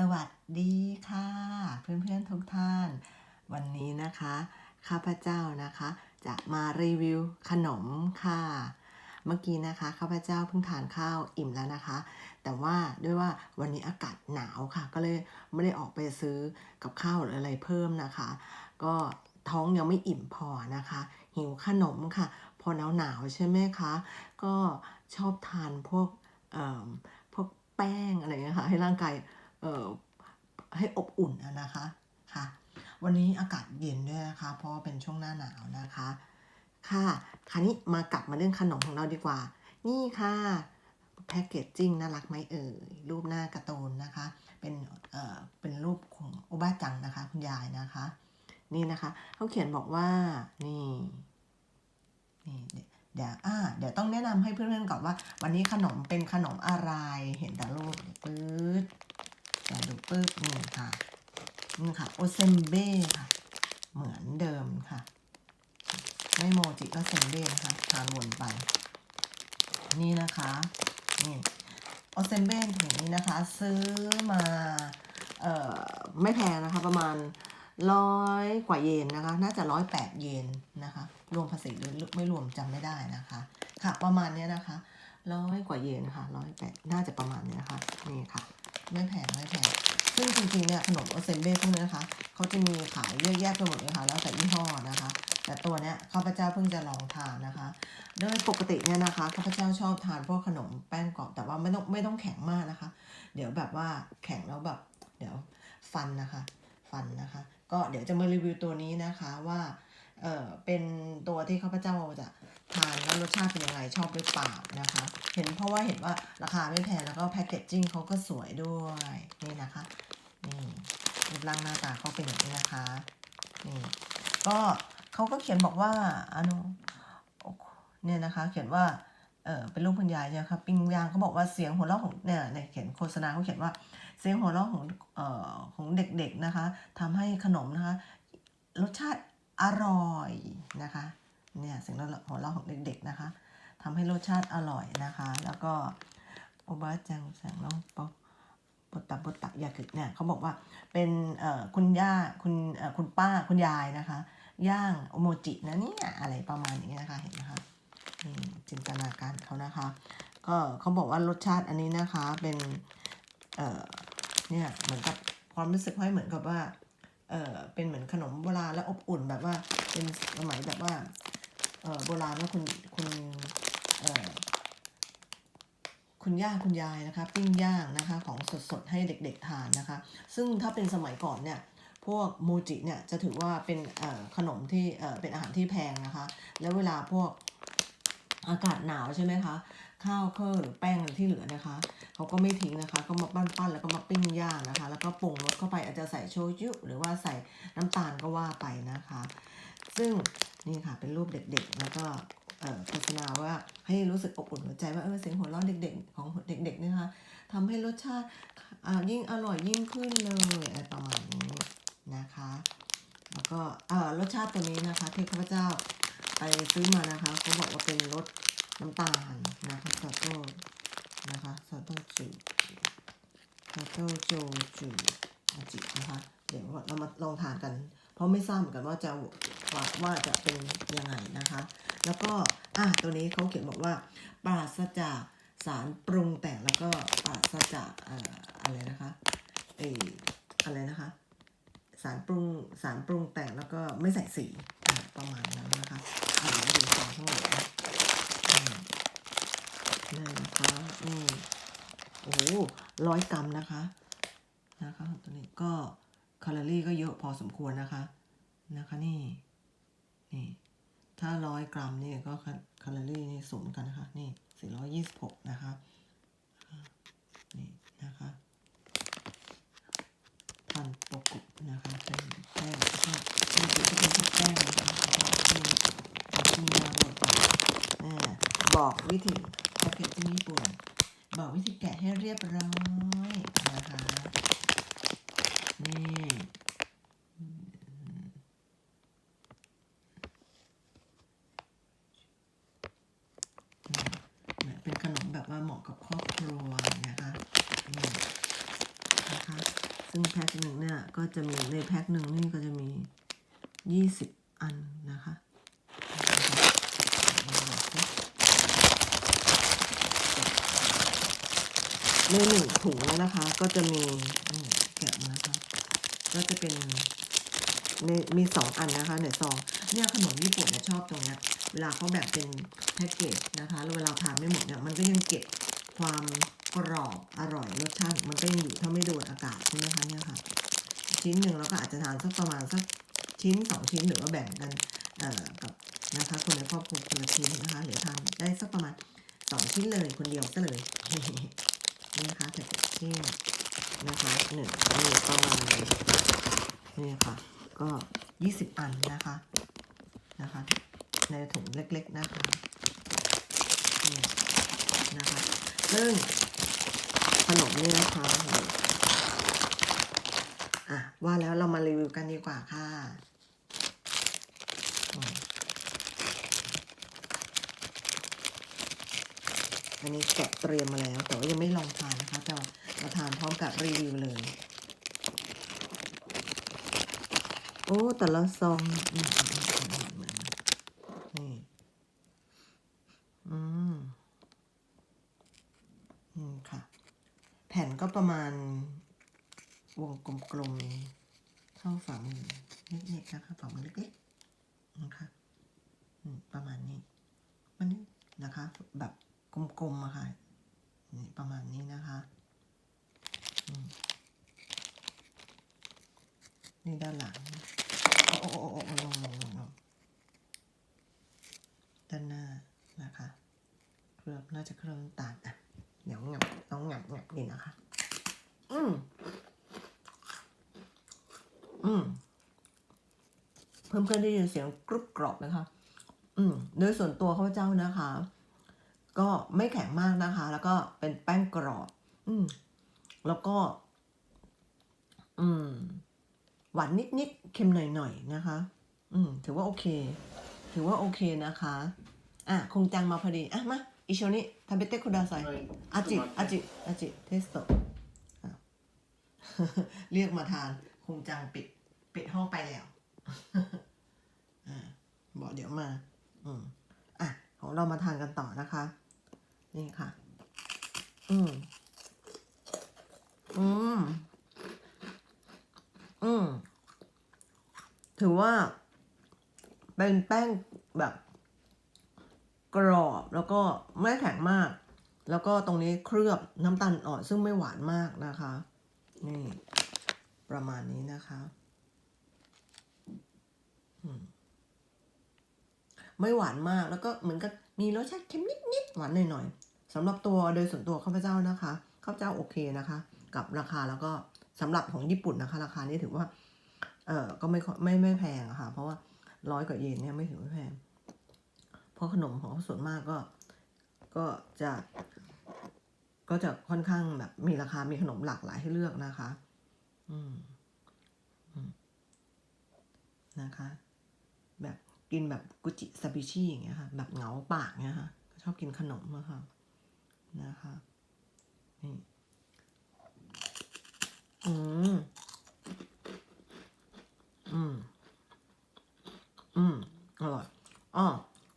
สวัสดีค่ะ เพื่อนๆทุกท่าน วันนี้นะคะ ข้าพเจ้านะคะ จะมารีวิวขนมค่ะ เมื่อกี้นะคะ ข้าพเจ้าเพิ่งทานข้าวอิ่มแล้วนะคะ แต่ว่าด้วยว่าวันนี้อากาศหนาวค่ะ ก็เลยไม่ได้ออกไปซื้อกับข้าวหรืออะไรเพิ่มนะคะ ก็ท้องยังไม่อิ่มพอนะคะ หิวขนมค่ะ พอหนาวหนาวใช่ไหมคะ ก็ชอบทานพวกพวกแป้งอะไรอย่างเงี้ยค่ะให้ร่างกาย ให้อบอุ่นนะคะค่ะ วันนี้อากาศเย็นด้วยนะคะ เพราะเป็นช่วงหน้าหนาวนะคะ ค่ะคราวนี้มากลับมาเรื่องขนมของเราดีกว่า นี่ค่ะแพคเกจจิ้งน่ารักไหมเอ่ยรูปหน้าการ์ตูนนะคะ เป็นเอ่อเป็นรูปของโอบ้าจังนะคะ คุณยายนะคะ นี่นะคะเขาเขียนบอกว่านี่นี่เดี๋ยวอ่าเดี๋ยวต้องแนะนำให้เพื่อนๆก่อนว่า วันนี้ขนมเป็นขนมอะไรเห็นแต่รูปปื๊ด ปื๊ดนี่ค่ะนี่ค่ะโอเซมเบ้ค่ะ เหมือนเดิมค่ะ ไม่โมจิก็เซมเบ้นะคะทานวนไป นี่นะคะนี่โอเซมเบ้ถุงนี้นะคะ ซื้อมาเอ่อไม่แพงนะคะ ประมาณร้อยกว่าเยนนะคะ น่าจะร้อยแปดเยนนะคะ รวมภาษีหรือไม่รวมจำไม่ได้นะคะ ค่ะประมาณเนี้ยนะคะร้อยกว่าเยนค่ะร้อยแปดน่าจะประมาณเนี้ยนะคะนี่ค่ะ ไม่แพงไม่แพง ซึ่งจริงๆเนี่ยขนมโอเซมเบ้พวกนี้นะคะเขาจะมีขายเยอะแยะไปหมดเลยค่ะแล้วแต่ยี่ห้อนะคะ แต่ตัวเนี้ยข้าพเจ้าเพิ่งจะลองทานนะคะ โดยปกติเนี่ยนะคะข้าพเจ้าชอบทานพวกขนมแป้งกรอบแต่ว่าไม่ต้องไม่ต้องแข็งมากนะคะ เดี๋ยวแบบว่าแข็งแล้วแบบเดี๋ยวฟันนะคะ ฟันนะคะ ก็เดี๋ยวจะมารีวิวตัวนี้นะคะว่า เออเป็นตัวที่ข้าพเจ้าจะทานแล้วรสชาติเป็นยังไงชอบหรือเปล่านะคะ เห็นเพราะว่าเห็นว่าราคาไม่แพงแล้วก็แพคเกจจิ้งเขาก็สวยด้วยนี่นะคะนี่รูปร่างหน้าตาเขาเป็นอย่างนี้นะคะนี่ก็เขาก็เขียนบอกว่าอันเนี่ยนะคะ เขียนว่าเออเป็นรูปคุณยายใช่ไหมคะปิ้งย่างเขาบอกว่าเสียงหัวเราะของเนี่ยเนี่ยเขียนโฆษณาเขาเขียนว่าเสียงหัวเราะของเอ่อของเด็กๆนะคะทำให้ขนมนะคะ รสชาติ อร่อยนะคะเนี่ยเสียงหัวเราะของเด็กๆนะคะทำให้รสชาติอร่อยนะคะ แล้วก็โอบาจังแสงน้องป๊อปตะปตะยากิเนี่ยเขาบอกว่าเป็นคุณย่าคุณคุณป้าคุณยายนะคะ ย่างโอโมจินะเนี่ยอะไรประมาณอย่างนี้นะคะเห็นไหมคะนี่จินตนาการเขานะคะ ก็เขาบอกว่ารสชาติอันนี้นะคะเป็นเนี่ยเหมือนกับความรู้สึกให้เหมือนกับว่า เออเป็นเหมือนขนมโบราณและอบอุ่นแบบว่าเป็นสมัยแบบว่าเออโบราณแล้วคุณคุณเออคุณย่าคุณยายนะคะปิ้งย่างนะคะของสดๆให้เด็กๆทานนะคะ ซึ่งถ้าเป็นสมัยก่อนเนี่ยพวกโมจิเนี่ยจะถือว่าเป็นเออขนมที่เออเป็นอาหารที่แพงนะคะ แล้วเวลาพวกอากาศหนาวใช่ไหมคะ ข้าวเครื่องหรือแป้งอะไรที่เหลือนะคะเขาก็ไม่ทิ้งนะคะ ก็มาปั้นๆแล้วก็มาปิ้งย่างนะคะ แล้วก็ปรุงรสเข้าไปอาจจะใส่โชยุหรือว่าใส่น้ำตาลก็ว่าไปนะคะ ซึ่งนี่ค่ะเป็นรูปเด็กๆ แล้วก็โฆษณาว่าให้รู้สึกอบอุ่นหัวใจว่าเออเสียงหัวเราะเด็กๆ ของเด็กๆนี่นะคะทำให้รสชาติยิ่งอร่อยยิ่งขึ้นเลยอะไรประมาณนี้นะคะ แล้วก็รสชาติตัวนี้นะคะที่ข้าพเจ้าไปซื้อมานะคะเขาบอกว่าเป็นรส น้ำตาลนะคะซอโต้นะคะซอโต้จูซอโต้โจจูอาจินะคะเดี๋ยวเรามาลองทานกัน เพราะไม่ทราบเหมือนกันว่าจะว่าว่าจะเป็นยังไงนะคะ แล้วก็อะตัวนี้เขาเขียนบอกว่าปราศจากสารปรุงแต่งแล้วก็ปราศจากอ่ออะไรนะคะเอออะไรนะคะ สารปรุงสารปรุงแต่งแล้วก็ไม่ใส่สีประมาณนั้นนะคะอ่าเดี๋ยวดูซองข้างหลังนะ นี่นะคะอืมโอ้โหร้อยกรัมนะคะ นะคะ ตัวนี้ก็แคลอรี่ก็เยอะพอสมควรนะคะ นะคะนี่ นี่ ถ้าร้อยกรัมนี่ก็แคลอรี่นี่สูงเหมือนกันนะคะ นี่สี่ร้อยยี่สิบหกนะคะ นี่นะคะพันปกุนะคะเป็นแป้งก็นี่คือที่เป็นพวกแป้งนะคะที่มีมาหมดอ่า บอกวิธีแพ็กเกจที่ญี่ปุ่น บอกวิธีแกะให้เรียบร้อยนะคะนี่เนี่ยเป็นขนมแบบว่าเหมาะกับครอบครัวนะคะนี่นะคะ ซึ่งแพ็คหนึ่งเนี่ยก็จะมีในแพ็คหนึ่งนี่ก็จะมียี่สิบอันนะคะลองบอกสิ ในหนึ่งถุงเนี่ยนะคะ ก็จะมีแกะมานะคะก็จะเป็นในมีสองอันนะคะในซองเนี่ยขนมญี่ปุ่นเนี่ยชอบตรงเนี้ยเวลาเขาแบบเป็นแพ็กเกจนะคะแล้วเวลาทานไม่หมดเนี่ยมันก็ยังเก็บความกรอบอร่อยรสชาติมันก็ยังอยู่ถ้าไม่โดนอากาศใช่ไหมคะเนี่ยค่ะ ชิ้นหนึ่งเราก็อาจจะทานสักประมาณสักชิ้นสองชิ้นหรือว่าแบ่งกันเอ่อกับนะคะคนในครอบครัวคนละชิ้นนะคะหรือทานได้สักประมาณสองชิ้นเลยคนเดียวก็เลย นี่นะคะแพ็กเกจจิ้งนะคะหนึ่งนี่ประมาณนี่ค่ะ ก็ยี่สิบอันนะคะนะคะ ในถุงเล็กๆนะคะนี่นะคะซึ่งขนมนี่นะคะอะว่าแล้วเรามารีวิวกันดีกว่าค่ะ อันนี้แกะเตรียมมาแล้ว แต่ว่ายังไม่ลองทานนะคะจะมาทานพร้อมกับรีวิวเลย โอ้ แต่ละซองอืมอืมอืมอืมอืมนี่อืมอืมค่ะ แผ่นก็ประมาณ วงกลมๆเท่าฝ่ามือเล็กๆนะคะฝ่ามือเล็กๆนะคะประมาณนี้มันนะคะแบบ กลมๆอะค่ะนี่ประมาณนี้นะคะนี่ด้านหลังโอ้โอ้โอ้โอ้ลงลงลงลงด้านหน้านะคะเคลือบน่าจะเคลือบน้ำตาลอะเดี๋ยวงับต้องงับงับดีนะคะ อืมอืมเพิ่มเพื่อนได้ยินเสียงกรุบกรอบนะคะ อืมโดยส่วนตัวข้าพเจ้านะคะ ก็ไม่แข็งมากนะคะ แล้วก็เป็นแป้งกรอบ อืม แล้วก็ อืม หวานนิดๆ เค็มหน่อยๆ นะคะ อืม ถือว่าโอเค ถือว่าโอเคนะคะ อ่ะ คงจังมาพอดี อ่ะ มาอิโชนิทาเบเตคุดาไซ はいอาจิ ちょっと待って อาจิอาจิเทสโตอ่ะ เรียกมาทาน คงจังปิด ปิดห้องไปแล้ว อ่าบอกเดี๋ยวมา อืม อ่ะ ของเรามาทานกันต่อนะคะ นี่ค่ะ อืม อืม อืม ถือว่า เป็นแป้งแบบ กรอบแล้วก็ไม่แข็งมาก แล้วก็ตรงนี้เคลือบน้ำตาลอ่อนซึ่งไม่หวานมากนะคะ นี่ ประมาณนี้นะคะไม่หวานมากแล้วก็เหมือนกับมีรสชาติเค็มนิดๆหวานหน่อยๆ สำหรับตัวโดยส่วนตัวข้าพเจ้านะคะข้าพเจ้าโอเคนะคะ กับราคาแล้วก็สำหรับของญี่ปุ่นนะคะ ราคานี้ถือว่า เออก็ไม่ค่อยไม่ไม่แพงอะค่ะ เพราะว่าร้อยกว่าเยนเนี่ยไม่ถือว่าแพง เพราะขนมของเขาส่วนมากก็ก็จะก็จะค่อนข้างแบบมีราคา มีขนมหลากหลายให้เลือกนะคะอืมอืมนะคะ แบบกินแบบกุจิซาบิชิอย่างเงี้ยค่ะ แบบเหงาปากเงี้ยค่ะ ชอบกินขนมอะค่ะ นะคะนี่อืมอืมอืมอร่อยอ้อ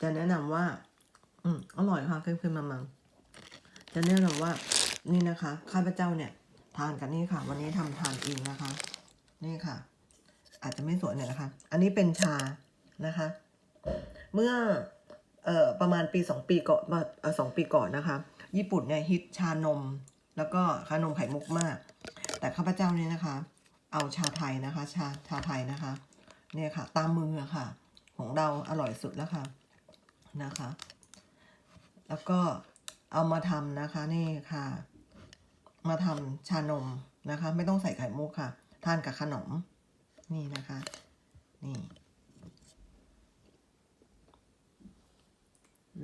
จะแนะนำว่า อืมอร่อยค่ะเค็มๆมันๆจะแนะนำว่า นี่นะคะข้าพเจ้าเนี่ย ทานกันนี่ค่ะ วันนี้ทำทานเองนะคะ นี่ค่ะ อาจจะไม่สวยหน่อยนะคะ อันนี้เป็นชานะคะ เมื่อเอ่อประมาณปีสองปีก่อนมาสองปีก่อนนะคะ ญี่ปุ่นเนี่ยฮิตชานม แล้วก็ชานมไข่มุกมาก แต่ข้าพเจ้าเนี่ยนะคะ เอาชาไทยนะคะ ชาชาไทยนะคะ เนี่ยค่ะ ตามมือค่ะ ของเราอร่อยสุดแล้วค่ะนะคะ แล้วก็เอามาทำนะคะนี่ค่ะ มาทำชานมนะคะ ไม่ต้องใส่ไข่มุกค่ะ ทานกับขนม นี่นะคะ นี่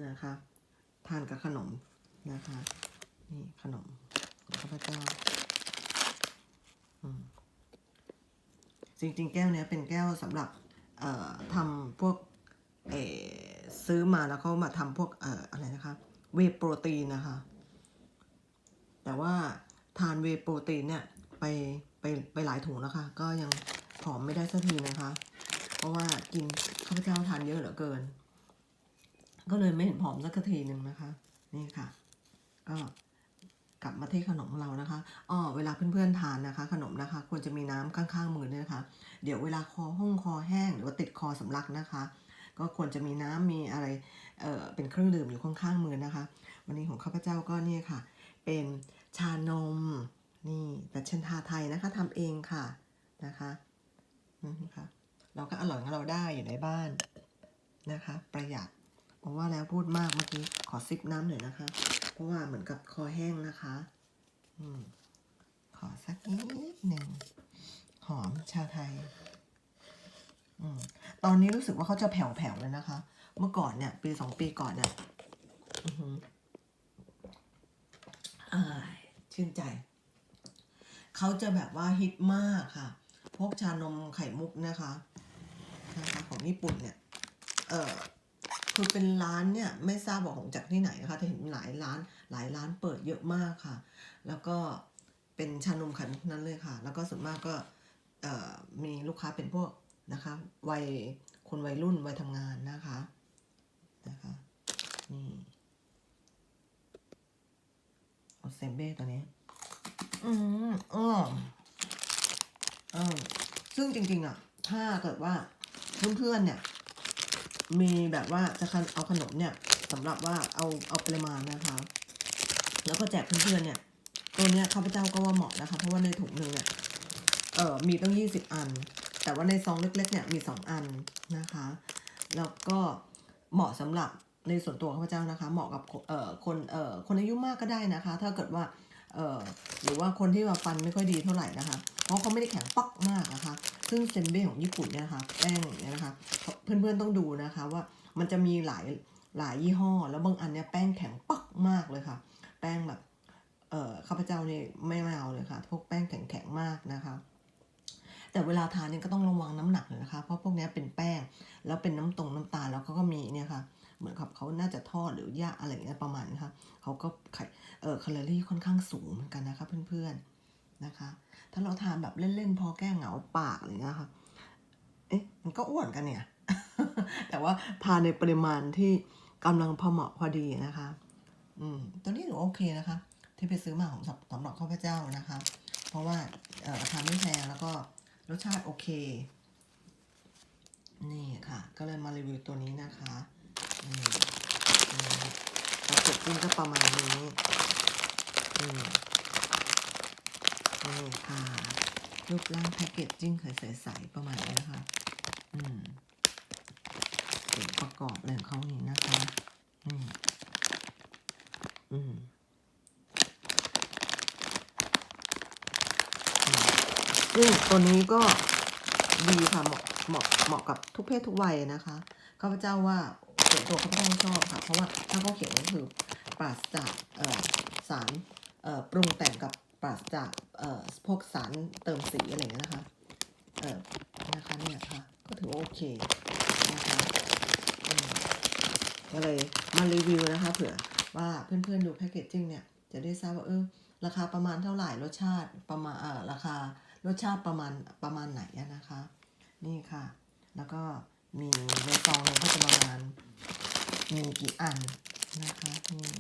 นะคะ ทานกับขนม นะคะ นี่ขนมของข้าพเจ้าจริงๆ แก้วเนี้ยเป็นแก้วสำหรับทำพวกซื้อมาแล้วเขามาทำพวกออะไรนะคะ เวโปรตีนนะคะ แต่ว่าทานเวโปรตีนเนี่ยไปไปไปหลายถุงแล้วค่ะ ก็ยังผอมไม่ได้สักทีนะคะ เพราะว่ากินข้าวเจ้าทานเยอะเหลือเกิน ก็เลยไม่เห็นผอมสักทีหนึ่งนะคะ นี่ค่ะ ก็กลับมาที่ขนมของเรานะคะอ้อเวลาเพื่อนๆทานนะคะ ขนมนะคะ ควรจะมีน้ำข้างๆมือด้วยนะคะ เดี๋ยวเวลาคอห้องคอแห้งหรือว่าติดคอสำลักนะคะ ก็ควรจะมีน้ำมีอะไรเอ่อเป็นเครื่องดื่มอยู่ข้างๆมือนะคะ วันนี้ของข้าพเจ้าก็เนี่ยค่ะ เป็นชานมนี่แต่เชนทาไทยนะคะทำเองค่ะนะคะอืมค่ะเราก็อร่อยของเราได้อยู่ในบ้านนะคะ ประหยัดผมว่าแล้วพูดมากเมื่อกี้ขอซิปน้ำหน่อยนะคะ ราะว่าเหมือนกับคอแห้งนะคะ อืม ขอสักนิดหนึ่ง หอมชาไทย อืม ตอนนี้รู้สึกว่าเขาจะแผ่วๆเลยนะคะ เมื่อก่อนเนี่ย ปีสองปีก่อนเนี่ยอือหืออ่ายชื่นใจ เขาจะแบบว่าฮิตมากค่ะ พวกชานมไข่มุกนะคะนะคะของญี่ปุ่นเนี่ย เออ คือเป็นร้านเนี่ยไม่ทราบว่าของจากที่ไหนนะคะแต่เห็นหลายร้านหลายร้านเปิดเยอะมากค่ะ แล้วก็เป็นชานมข่มุกนั้นเลยค่ะ แล้วก็ส่วนมากก็มีลูกค้าเป็นพวกนะคะวัยคนวัยรุ่นวัยทำงานนะคะนะคะนี่โอเซมเบ้ตัวนี้ อืมอ๋อเออซึ่งจริง ๆ อะ ถ้าเกิดว่าเพื่อนๆเนี่ย มีแบบว่าจะเอาขนมเนี่ยสำหรับว่าเอาเอาปริมาณนะคะ แล้วก็แจกเพื่อนๆเนี่ยตัวเนี้ยข้าพเจ้าก็ว่าเหมาะนะคะ เพราะว่าในถุงหนึ่งเนี่ยเออมีตั้งยี่สิบอัน แต่ว่าในซองเล็กๆเนี่ยมีสองอันนะคะ แล้วก็เหมาะสำหรับในส่วนตัวข้าพเจ้านะคะ เหมาะกับเอ่อคนเอ่อคนอายุมากก็ได้นะคะ ถ้าเกิดว่าเอ่อหรือว่าคนที่ว่าฟันไม่ค่อยดีเท่าไหร่นะคะ เพราะเขาไม่ได้แข็งปักมากนะคะ ซึ่งเซนเบ้ของญี่ปุ่นเนี่ยนะคะแป้งเนี่ยนะคะ เพื่อนๆต้องดูนะคะว่ามันจะมีหลายหลายยี่ห้อ แล้วบางอันเนี่ยแป้งแข็งปักมากเลยค่ะ แป้งแบบเอ่อข้าพเจ้านี่ไม่ไม่เอาเลยค่ะ พวกแป้งแข็งๆมากนะคะแต่เวลาทานเนี่ยก็ต้องระวังน้ำหนักเลยนะคะ เพราะพวกนี้เป็นแป้ง แล้วเป็นน้ำตรงน้ำตาลแล้วเขาก็มีเนี่ยค่ะ เหมือนกับเขาน่าจะทอดหรือย่างอะไรอย่างเงี้ยประมาณนะคะเขาก็ไข่เออแคลอรี่ค่อนข้างสูงเหมือนกันนะคะเพื่อนๆนะคะ ถ้าเราทานแบบเล่นๆ พอแก้เหงาปากอะไรเงี้ยค่ะเอ๊ะมันก็อ้วนกันเนี่ย แต่ว่าทานในปริมาณที่กำลังพอเหมาะพอดีนะคะ อืมตัวนี้ถือโอเคนะคะ ที่ไปซื้อมาของสำสำหรับข้าพเจ้านะคะ เพราะว่าอ่อราคาไม่แพงแล้วก็รสชาติโอเค นี่ค่ะ ก็เลยมารีวิวตัวนี้นะคะนี่นี่แพ็กเกจจิ้งก็ประมาณนี้อืม นี่ค่ะรูปร่างแพ็กเกจจิ้งใสๆประมาณนี้นะคะ อืมส่วนประกอบอะไรของเขานี่นะคะ อืม อืมซึ่งตัวนี้ก็ดีค่ะเหมาะเหมาะเหมาะกับทุกเพศทุกวัยนะคะข้าพเจ้าว่าส่วนตัวข้าพเจ้าชอบค่ะ เพราะว่าถ้าเขาเขียนก็คือปราศจากสารปรุงแต่งกับปราศจาก เอ่อพวกสารเติมสีอะไรเงี้ยนะคะ เอ่อนะคะเนี่ยค่ะ ก็ถือว่าโอเคนะคะอืมก็เลยมารีวิวนะคะเผื่อว่าเพื่อนๆดูแพคเกจจิ้งเนี่ย จะได้ทราบว่าเออราคาประมาณเท่าไหร่รสชาติประมาณเอ่อราคารสชาติประมาณประมาณไหนนะคะ นี่ค่ะ แล้วก็มีในซองหนึงก็จะประมาณมีกี่อันนะคะนี่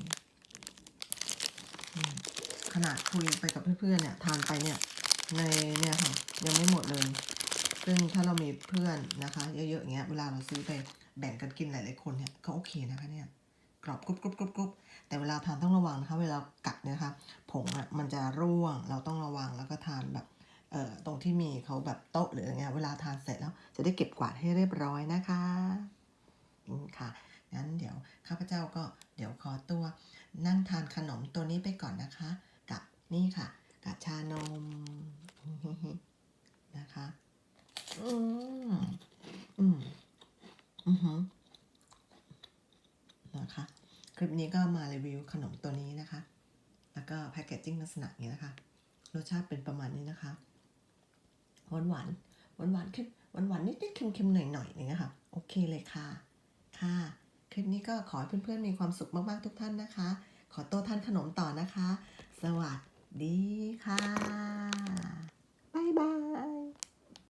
ขนาดคุยไปกับเพื่อนๆเนี่ยทานไปเนี่ยในเนี่ยค่ะยังไม่หมดเลย ซึ่งถ้าเรามีเพื่อนนะคะเยอะๆอย่างเงี้ยเวลาเราซื้อไปแบ่งกันกินหลายๆคนเนี่ยก็โอเคนะคะเนี่ยกรอบกรุบกรุบกรุบกรุบแต่เวลาทานต้องระวังนะคะเวลากัดเนี่ยนะคะผงอะมันจะร่วงเราต้องระวังแล้วก็ทานแบบเอ่อตรงที่มีเขาแบบโต๊ะหรืออะไรเงี้ยเวลาทานเสร็จแล้วจะได้เก็บกวาดให้เรียบร้อยนะคะอืมค่ะงั้นเดี๋ยวข้าพเจ้าก็เดี๋ยวขอตัวนั่งทานขนมตัวนี้ไปก่อนนะคะ นี่ค่ะกับชานมนะคะ อืมอืมอือหือนะคะ คลิปนี้ก็มารีวิวขนมตัวนี้นะคะ แล้วก็แพคเกจจิ้งลักษณะนี้นะคะ รสชาติเป็นประมาณนี้นะคะ หวานหวานหวานหวานค็มหวานหวานนิดนิดๆเค็มเค็มๆหน่อยหน่อยอย่างเงี้ยค่ะ โอเคเลยค่ะ ค่ะ คลิปนี้ก็ขอให้เพื่อนๆมีความสุขมากๆทุกท่านนะคะ ขอตัวท่านขนมต่อนะคะ สวัสดี ดีค่ะ